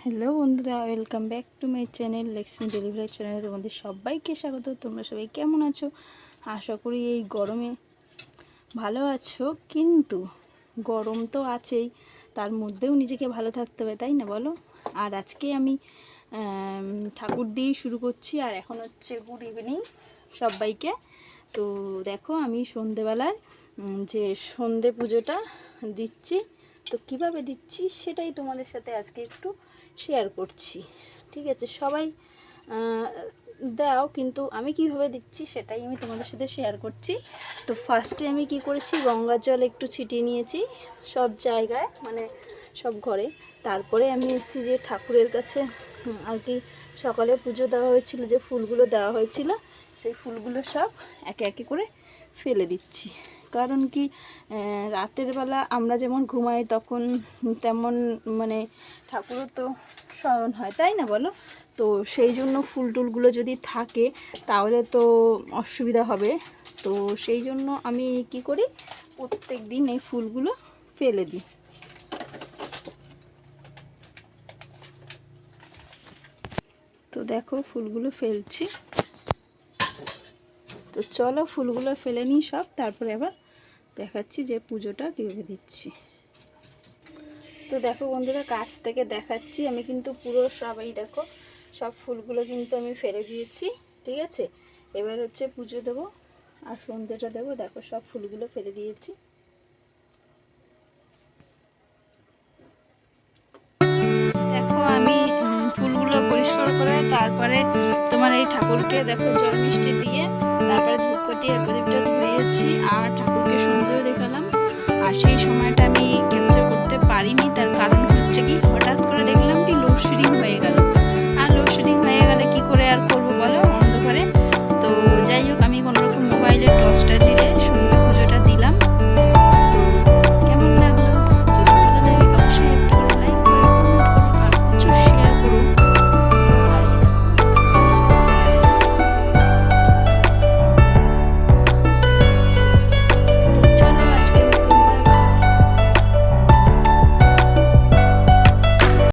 Hello বন্ধুরা welcome back to my channel Lakshmi delivery চ্যানেলে তোমাদের সবাইকে স্বাগত। তোমরা সবাই কেমন আছো? আশা করি এই গরমে ভালো আছো কিন্তু গরম তো আছেই তার মধ্যেও নিজেকে ভালো থাকতে হবে তাই না বলো? আর আজকে আমি ঠাকুর দিয়েই শুরু করছি আর এখন হচ্ছে গুড ইভিনিং সবাইকে। তো দেখো আমি সন্ধেবেলায় উম, যে সন্ধে পুজোটা দিচ্ছি তো কীভাবে দিচ্ছি সেটাই তোমাদের সাথে আজকে একটু শেয়ার করছি। ঠিক আছে, সবাই দাও, কিন্তু আমি কীভাবে দিচ্ছি সেটাই আমি তোমাদের সাথে শেয়ার করছি। তো ফার্স্টে আমি কি করেছি গঙ্গার জল একটু ছিটিয়ে নিয়েছি সব জায়গায় মানে সব ঘরে। তারপরে আমি এসেছি যে ঠাকুরের কাছে আর কি সকালে পুজো দেওয়া হয়েছিল, যে ফুলগুলো দেওয়া হয়েছিল, সেই ফুলগুলো সব একে একে করে ফেলে দিচ্ছি। কারণ কি রাতের বেলা আমরা যেমন ঘুমাই তখন তেমন মানে ঠাকুরও তো স্মরণ হয়, তাই না বলো? তো সেই জন্য ফুল টুলগুলো যদি থাকে তাহলে তো অসুবিধা হবে। তো সেই জন্য আমি কি করি প্রত্যেক দিন এই ফুলগুলো ফেলে দিই। তো দেখো ফুলগুলো ফেলছি। তো চলো ফুলগুলো ফেলে নিই সব, তারপরে আবার দেখাচ্ছি যে পুজোটা কীভাবে দিচ্ছি। তো দেখো বন্ধুরা, কাছ থেকে দেখাচ্ছি, আমি কিন্তু পুরো সবাই দেখো, সব ফুলগুলো কিন্তু আমি ফেলে দিয়েছি, ঠিক আছে? এবার হচ্ছে পুজো দেবো আর সন্ধ্যেটা দেবো, দেখো সব ফুলগুলো ফেলে দিয়েছি। দেখো আমি ফুলগুলো পরিষ্কার করে তারপরে তোমার এই ঠাকুরকে দেখো জল মিষ্টি দিয়ে তারপরে ধূপকাঠি আর প্রদীপটা ধুয়েছি আর ঠাকুরকে সন্দেহ দেখালাম। আর সেই সময়টা আমি ক্যাপচার করতে পারিনি, তার কারণ হচ্ছে কি, হঠাৎ করে দেখলাম কি লোডশেডিং হয়ে গেল। আর লোডশেডিং হয়ে গেলে কি করে আর করব বলো? অন্ধকারে। তো যাই হোক, আমি কোনোরকম মোবাইলের টর্চটা